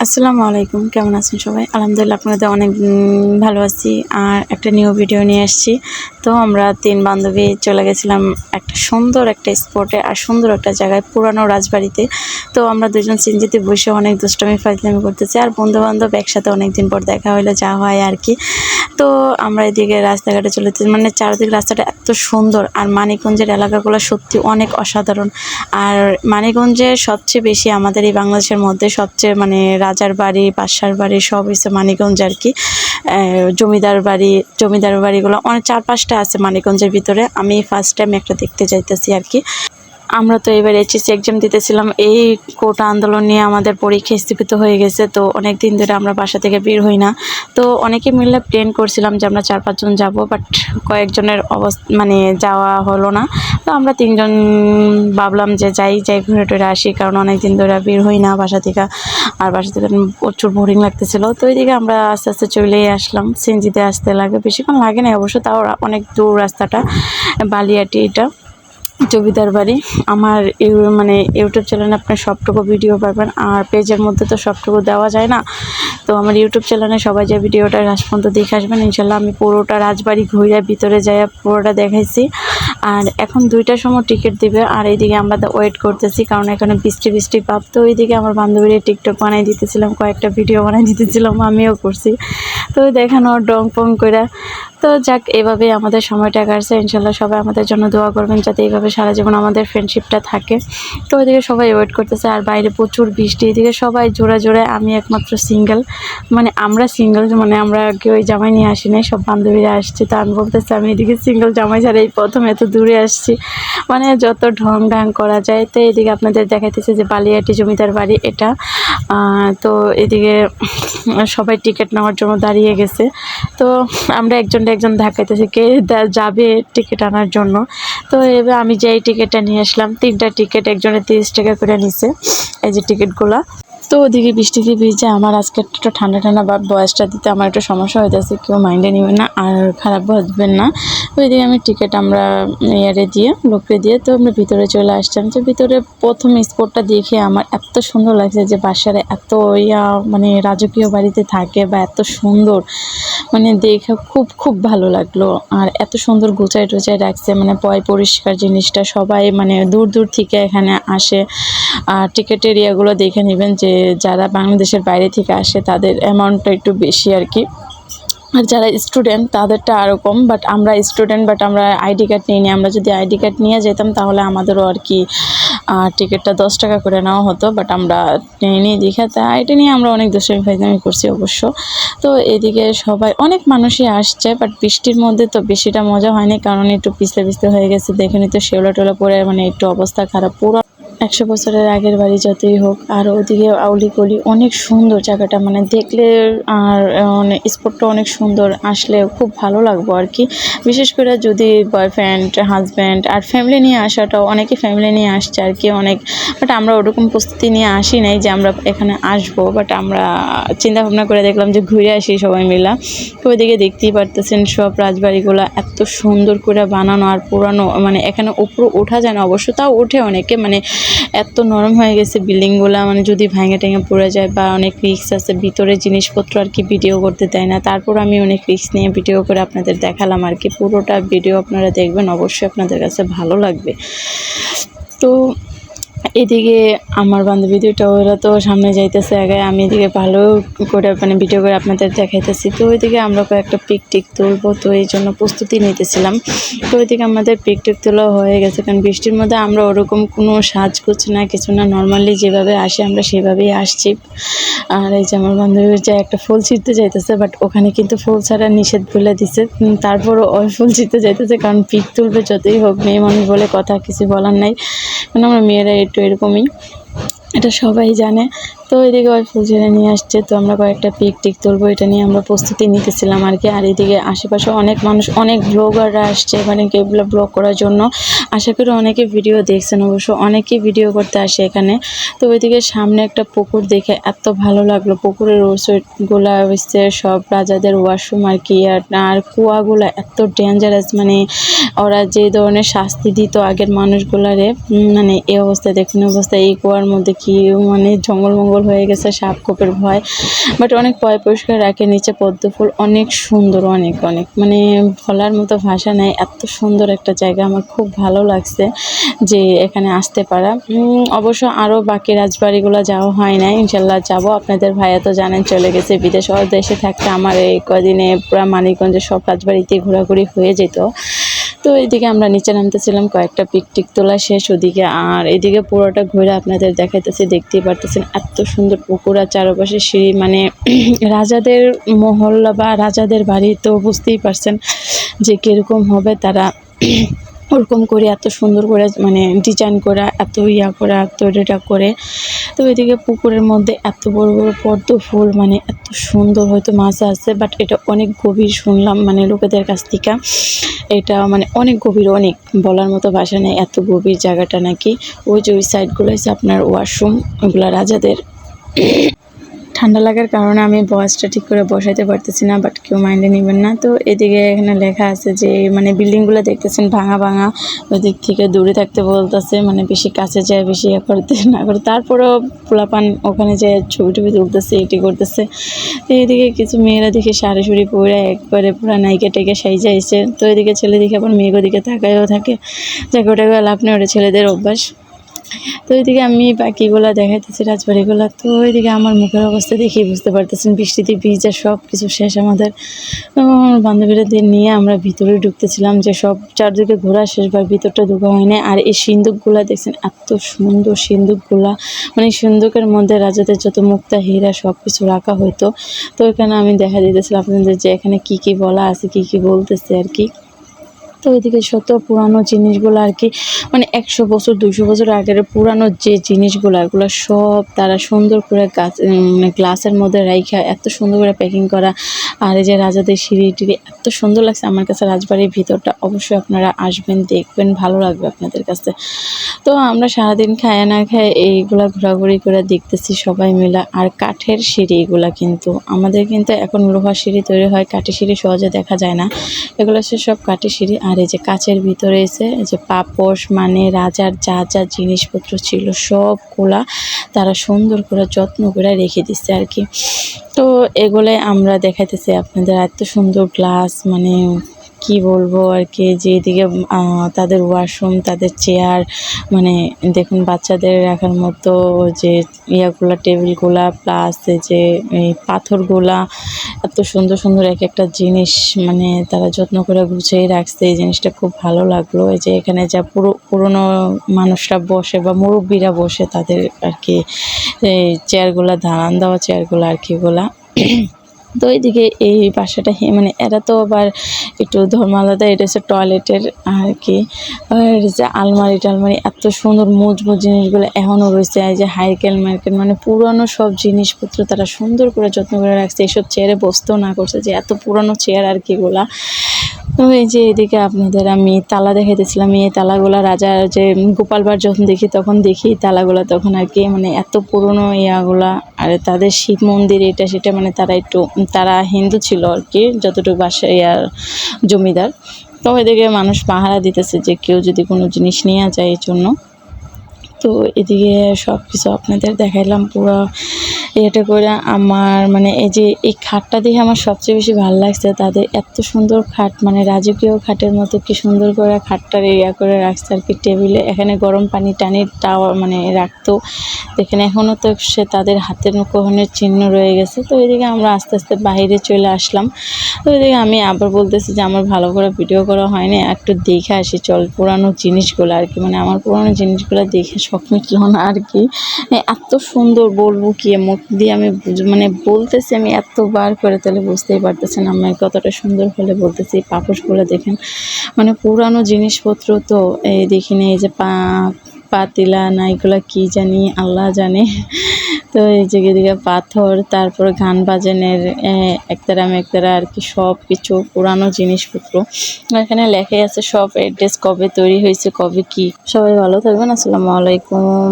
আসসালামু আলাইকুম, কেমন আছেন সবাই? আলহামদুলিল্লাহ আপনাদের অনেক ভালো আছি। আর একটা নিউ ভিডিও নিয়ে আসছি। তো আমরা তিন বান্ধবী চলে গেছিলাম একটা সুন্দর একটা স্পটে আর সুন্দর একটা জায়গায়, পুরানো রাজবাড়িতে। তো আমরা দুজন সিনজিতে বসে অনেক দুষ্টমি, ফাজলামি করতেছি আর বন্ধু বান্ধব একসাথে অনেক দিন পর দেখা হইল, যা হয় আর কি। তো আমরা এদিকে রাস্তাঘাটে চলে যেতে- মানে চারদিক রাস্তাটা এত সুন্দর আর মানিকগঞ্জের এলাকাগুলো সত্যি অনেক অসাধারণ। আর মানিকগঞ্জে সবচেয়ে বেশি আমাদের এই বাংলাদেশের মধ্যে সবচেয়ে মানে রাজার বাড়ি বাসার বাড়ি সব হচ্ছে মানিকগঞ্জ আর কি। জমিদার বাড়ি, জমিদার বাড়িগুলো অনেক চার পাঁচটা আছে মানিকগঞ্জের ভিতরে। আমি ফার্স্ট টাইম একটা দেখতে যাইতেছি আর কি। আমরা তো এবার এইচএসসি এক্সাম দিতেছিলাম, এই কোটা আন্দোলন নিয়ে আমাদের পরীক্ষা স্থগিত হয়ে গেছে, তো অনেক দিন ধরে আমরা বাসা থেকে বের হই না। তো অনেকে মিলে প্ল্যান করছিলাম যে আমরা চার পাঁচজন যাব বাট কয়েকজনের অবস্থা মানে যাওয়া হলো না। তো আমরা তিনজন ভাবলাম যে যাই যাই ঘুরে টুরে আসি, কারণ অনেক দিন ধরে বের হই না বাসা থেকে। আর বাসা থেকে প্রচুর বোরিং লাগতেছিল। তো ওইদিকে আমরা আস্তে আস্তে চলেই আসলাম সিনজিতে আসতে লাগে, বেশিক্ষণ লাগে না অবশ্য, তাও অনেক দূর রাস্তাটা, বালিয়াটি এটা। জমিদার বাড়ি। আমার মানে ইউটিউব চ্যানেলে আপনার সবটুকু ভিডিও পাবেন, আর পেজের মধ্যে তো সবটুকু দেওয়া যায় না। তো আমার ইউটিউব চ্যানেলে সবাই যে ভিডিওটা লাস্ট পর্যন্ত দেখে আসবেন, ইনশাল্লাহ আমি পুরোটা রাজবাড়ি ঘুরে ভিতরে যাই পুরোটা দেখাইছি। আর এখন দুইটার সময় টিকিট দিবে, আর এইদিকে আমরা ওয়েট করতেছি, কারণ এখানে বৃষ্টি বৃষ্টি পাপ। তো ওইদিকে আমার বান্ধবীরা টিকটক বানাই দিতেছিলাম, কয়েকটা ভিডিও বানাই দিতেছিলাম, আমিও করছি। তো দেখানো ডং পং করে তো যাক এভাবে আমাদের সময়টা কাটছে। ইনশাল্লাহ সবাই আমাদের জন্য দোয়া করবেন যাতে এইভাবে সারা জীবন আমাদের ফ্রেন্ডশিপটা থাকে। তো ওইদিকে সবাই ওয়েট করতেছে, আর বাইরে প্রচুর বৃষ্টি। এদিকে সবাই জোড়া জোড়ায় আমি একমাত্র সিঙ্গেল মানে আমরা সিঙ্গেল মানে আমরা কেউ ওই জামাই নিয়ে আসি নাই, সব বান্ধবীরা আসছে। তো আমি বলতেছি, আমি এদিকে সিঙ্গেল জামাই ছাড়া এই প্রথম এত দূরে আসছি। মানে যত ঢং ঢাং করা যায়। তো এদিকে আপনাদের দেখাইতেছে যে বালিয়াটি জমিদার বাড়ি, এটা। তো এদিকে সবাই টিকিট নেওয়ার জন্য দাঁড়িয়ে গেছে। তো আমরা একজন একজন ধাক্কাইতেছি কে যাবে টিকিট আনার জন্য। তো এবার আমি যেই টিকিটটা নিয়ে আসলাম, তিনটা টিকিট একজনের তিরিশ টাকা করে নিছে, এই যে টিকিটগুলো। তো ওদিকে বৃষ্টিতে ভিজে আমার আজকে একটু ঠান্ডা ঠান্ডা বা বয়সটা দিতে আমার একটু সমস্যা হয়ে যাচ্ছে কেউ মাইন্ডে নেবেন না, আর খারাপ ভাববেন না। ওইদিকে আমি টিকিট আমরা ইয়ারে দিয়ে, লোককে দিয়ে, তো আমরা ভিতরে চলে আসছিলাম। তো ভিতরে প্রথম স্পটটা দেখে আমার এত সুন্দর লাগছে যে বাসারে এত ইয়া মানে রাজকীয় বাড়িতে থাকে বা এত সুন্দর। মানে দেখে খুব খুব ভালো লাগল। আর এত সুন্দর গুছাই টুচাই রাখছে মানে পয় পরিষ্কার জিনিসটা সবাই মানে দূর দূর থেকে এখানে আসে। আর টিকিট এরিয়াগুলো দেখে নেবেন যে যারা বাংলাদেশের বাইরে থেকে আসে, তাদের অ্যামাউন্টটা একটু বেশি আর কি আর যারা স্টুডেন্ট তাদেরটা আরও কম বাট আমরা স্টুডেন্ট বাট আমরা আইডি কার্ড নিয়ে নিই আমরা যদি আইডি কার্ড নিয়ে যেতাম, তাহলে আমাদেরও আর কি টিকিটটা দশ টাকা করে নেওয়া হতো বাট আমরা নিই দেখে। তা এটা নিয়ে আমরা অনেক দুষ্টামি ফাইজলামি করছি অবশ্য। তো এদিকে সবাই, অনেক মানুষই আসছে বাট বৃষ্টির মধ্যে তো বেশিটা মজা হয়নি, কারণ একটু পিছলে পিছলে হয়ে গেছে। দেখে নিতে শেওলা টেলা পরে মানে একটু অবস্থা খারাপ, পুরো একশো বছরের আগের বাড়ি যতই হোক, আর ওদিকে আউলি গলি অনেক সুন্দর জায়গাটা। মানে দেখলে আর স্পটটা অনেক সুন্দর, আসলে খুব ভালো লাগবো আর কি। বিশেষ করে যদি বয়ফ্রেন্ড হাজব্যান্ড আর ফ্যামিলি নিয়ে আসাটাও, অনেকে ফ্যামিলি নিয়ে আসছে আর কি অনেক। বাট আমরা ওরকম প্রস্তুতি নিয়ে আসি নাই যে আমরা এখানে আসব। বাট আমরা চিন্তা ভাবনা করে দেখলাম যে ঘুরে আসি সবাই মিলা। তো ওইদিকে দেখতেই পারতেছেন সব রাজবাড়িগুলো এত সুন্দর করে বানানো আর পুরানো মানে এখানে উপরে ওঠা যায় না, অবশ্য তাও ওঠে অনেকে। মানে এত নরম হয়ে গেছে বিল্ডিংগুলো মানে যদি ভেঙে টেঙে পড়ে যায় বা অনেক রিক্স আছে, ভিতরে জিনিসপত্র আর কি ভিডিও করতে দেয় না। তারপর আমি অনেক রিক্স নিয়ে ভিডিও করে আপনাদের দেখালাম আর কি। পুরোটা ভিডিও আপনারা দেখবেন, অবশ্যই আপনাদের কাছে ভালো লাগবে। তো এদিকে আমার বান্ধবী ওরা তো সামনে যাইতেছে আগে আমি এদিকে ভালো করে মানে ভিডিও করে আপনাদের দেখাইতেছি। তো ওইদিকে আমরা কয়েকটা পিক টিক তুলবো, তো এই জন্য প্রস্তুতি নিতেছিলাম। তো ওইদিকে আমাদের পিক টিক তোলা হয়ে গেছে, কারণ বৃষ্টির মধ্যে আমরা ওরকম কোনো সাজগোজ না, কিছু না নর্মালি যেভাবে আসি আমরা সেভাবেই আসছি। আর এই যে আমার বান্ধবীর যে একটা ফুল ছিঁড়তে যাইতেছে বাট ওখানে কিন্তু ফুল ছাড়া নিষেধ বলে দিছে। তারপরও ওই ফুল ছিঁড়তে যাইতেছে, কারণ পিক তুলবে যতই হোক, মেয়ে মানুষ বলে কথা কিছু বলার নাই। কারণ আমরা মেয়েরা একটু এরকমই। এটা সবাই জানে। তো এদিকে ওই ফুল ছেড়ে নিয়ে আসছে, তো আমরা কয়েকটা পিক টিক তুলবো, এটা নিয়ে আমরা প্রস্তুতি নিতেছিলাম আর কি। আর এদিকে আশেপাশে অনেক মানুষ, অনেক ব্লগাররা আসছে এখানে কেবলা ব্লগ করার জন্য। আশা করি অনেকে ভিডিও দেখছেন, অবশ্য অনেকে ভিডিও করতে আসে এখানে। তো ওইদিকে সামনে একটা পুকুর দেখে এত ভালো লাগল। পুকুরের ওষুধগুলা হচ্ছে সব রাজাদের ওয়াশরুম আর কি, আর আর কুয়াগুলা এত ডেঞ্জারাস মানে ওরা যে ধরনের শাস্তি দিত আগের মানুষগুলারে মানে এই অবস্থায়, দেখুন অবস্থায় এই কুয়ার মধ্যে কি মানে জঙ্গল মঙ্গল জঙ্গল হয়ে গেছে, সাপ কোপের ভয়। বাট অনেক পয় পরিষ্কার রাখে, নিচে পদ্ম ফুল অনেক সুন্দর, অনেক অনেক। মানে বলার মতো ভাষা নেই, এত সুন্দর একটা জায়গা, আমার খুব ভালো লাগছে যে এখানে আসতে পারা। অবশ্য আরও বাকি রাজবাড়িগুলো যাওয়া হয় না ইনশাল্লাহ যাব। আপনাদের ভাইয়া তো জানেন, চলে গেছে বিদেশ দেশে থাকতে আমার এই কদিনে পুরা মানিকগঞ্জের সব রাজবাড়িতে ঘোরাঘুরি হয়ে যেত। তো এদিকে আমরা নিচে নামতেছিলাম, কয়েকটা পিকটিক তোলা শেষ, ওদিকে আর এদিকে পুরোটা ঘুরে আপনাদের দেখাইতেছি, দেখতেই পারতেছেন এত সুন্দর পুকুর আর চারপাশে সিঁড়ি মানে রাজাদের মহল্লা বা রাজাদের বাড়ি তো বুঝতেই পারছেন যে কীরকম হবে তারা ওরকম করে এত সুন্দর করে মানে ডিজাইন করা, এত ইয়া করা তৈরিটা করে। তো এদিকে পুকুরের মধ্যে এত বড় বড় পদ্ম ফুল মানে এত সুন্দর হয়তো মাছ আছে বাট এটা অনেক গভীর শুনলাম মানে লোকেদের কাছ থেকে। এটা মানে অনেক গভীর, অনেক বলার মতো ভাষা নেই, এত গভীর জায়গাটা নাকি। ওই যে ওই সাইডগুলো হচ্ছে আপনার ওয়াশরুম ওগুলো রাজাদের ঠান্ডা লাগার কারণে আমি বয়সটা ঠিক করে বসাইতে পারতেছি না বাট কেউ মাইন্ডে নেবেন না। তো এদিকে এখানে লেখা আছে যে মানে বিল্ডিংগুলো দেখতেছেন, ভাঙা ভাঙা ওই দিক থেকে দূরে থাকতে বলতেছে মানে বেশি কাছে যায়, বেশি ইয়ে করতে না করে। তারপরেও পোলাপান ওখানে যে ছবি টবি তুলতেছে, এটি করতেছে। তো এইদিকে কিছু মেয়েরা দেখে শাড়ি শুড়ি পরে একবারে পুরো নাইকে টেকে সাইজে এসে তো এদিকে ছেলে দেখে আবার মেয়েগো দিকে তাকায়ও থাকে। যাকে ওটা লাভ নেই, ওটা ছেলেদের অভ্যাস। তো ওইদিকে আমি বাকিগুলা দেখাইতেছি, রাজবাড়িগুলা। তো ওইদিকে আমার মুখের অবস্থা দেখেই বুঝতে পারতেছেন, বৃষ্টিতে ভিজা সব কিছু শেষ আমাদের। আমার বান্ধবীরাদের নিয়ে আমরা ভিতরে ঢুকতেছিলাম যে সব চারদিকে ঘোরা শেষ বা ভিতরটা ঢোকা হয় না আর এই সিন্দুকগুলা দেখছেন, এত সুন্দর সিন্দুকগুলা মানে সিন্দুকের মধ্যে রাজাদের যত মুক্তা, হীরা সব কিছু রাখা হতো তো এখানে আমি দেখা দিতেছিলাম আপনাদের যে এখানে কি কি বলা আছে, কি কি বলতেছে আর কি। তো ওইদিকে শত পুরানো জিনিসগুলো আর কি মানে একশো বছর দুশো বছর আগের পুরানো যে জিনিসগুলো এগুলো সব তারা সুন্দর করে গাছ গ্লাসের মধ্যে রাইখা, এত সুন্দর করে প্যাকিং করা। আর এই যে রাজাদের সিঁড়ি টিড়ি, এত সুন্দর লাগছে। আমার কাছে রাজবাড়ির ভিতরটা অবশ্যই আপনারা আসবেন, দেখবেন, ভালো লাগবে আপনাদের কাছে। তো আমরা সারাদিন খায় না খায় এইগুলা ঘোরাঘুরি করে দেখতেছি সবাই মিলে। আর কাঠের সিঁড়ি এগুলা কিন্তু, আমাদের কিন্তু এখন লোহার সিঁড়ি তৈরি হয়, কাঠের সিঁড়ি সহজে দেখা যায় না। এগুলো সব কাঠের সিঁড়ি। আর এই যে কাচের ভিতরে এসে এই যে পাপোশ মানে রাজার যা যা জিনিসপত্র ছিল সবগুলা তারা সুন্দর করে যত্ন করে রেখে দিচ্ছে আর কি। তো এগুলোই আমরা দেখাইতেছি আপনাদের। এত সুন্দর গ্লাস মানে কি বলব আর কি, যে এদিকে তাদের ওয়াশরুম তাদের চেয়ার মানে দেখুন বাচ্চাদের রাখার মতো যে ইয়াগুলা টেবিলগুলা প্লাস যে পাথরগুলা, এত সুন্দর সুন্দর এক একটা জিনিস মানে তারা যত্ন করে গুছিয়ে রাখছে, এই জিনিসটা খুব ভালো লাগল। এই যে এখানে যা পুরো, পুরনো মানুষরা বসে বা মুরব্বীরা বসে তাদের আর কি, এই চেয়ারগুলা দাঁড়ান দেওয়া চেয়ারগুলো আর কি ওগুলা তো এইদিকে এই বাসাটা মানে এরা তো আবার একটু ধর্ম আলাদা, এটা হচ্ছে টয়লেটের আর কি। আর যে আলমারি টালমারি এত সুন্দর মজবুত জিনিসগুলো এখনও রয়েছে। এই যে হাইকেল মার্কেট মানে পুরানো সব জিনিসপত্র তারা সুন্দর করে যত্ন করে রাখছে। এইসব চেয়ারে বসতেও না করছে যে এত পুরানো চেয়ার আর কি এগুলা। তো এই যে এদিকে আপনাদের আমি তালা দেখাইতেছিলাম, এই তালাগুলা রাজার যে গোপালবার যখন দেখি তখন দেখি তালাগুলা তখন আর কি মানে এত পুরনো ইয়াগুলা, আর তাদের শিব মন্দির এটা সেটা মানে তারা একটু, তারা হিন্দু ছিল আর কি, যতটুকু বাসা ইয়ার জমিদার। তো এদিকে মানুষ পাহারা দিতেছে যে কেউ যদি কোনো জিনিস নিয়ে যায় এই জন্য। তো এদিকে সব কিছু আপনাদের দেখাইলাম পুরো এটা করে। আমার মানে এই যে এই খাটটা দেখে আমার সবচেয়ে বেশি ভালো লাগছে, তাদের এত সুন্দর খাট মানে রাজকীয় খাটের মতো কি সুন্দর করে খাটটার ইয়া করে রাখছে আর কি টেবিলে। এখানে গরম পানি টানি টাওয়া মানে রাখতো। এখানে এখনও তো সে তাদের হাতের মুখোহনের চিহ্ন রয়ে গেছে। তো এদিকে আমরা আস্তে আস্তে বাইরে চলে আসলাম। তো এদিকে আমি আবার বলতেছি যে আমার ভালো করে ভিডিও করা হয়নি। একটু দেখে আসি চল পুরানো জিনিসগুলো আর কি। মানে আমার পুরানো জিনিসগুলো দেখে শখ মিটল না আর কি? এত সুন্দর বলব কি মুখ দিয়ে আমি মানে বলতেছি আমি এতবার করে, তাহলে বুঝতেই পারতেছেন আমি কতটা সুন্দর হলে বলতেছি পাপোশগুলো দেখেন। মানে পুরানো জিনিসপত্র তো, এই দেখিনি এই যে পা, পাতিলা না, এগুলো কী জানি, আল্লাহ জানে। তো এই যে এদিকে পাথর, তারপর গান বাজানের একতারা মেকতারা আর কি সব কিছু, পুরানো জিনিসপত্র। এখানে লেখাই আছে সব অ্যাড্রেস কবে তৈরি হয়েছে, কবে কি। সবাই ভালো থাকবেন, আসসালামু আলাইকুম।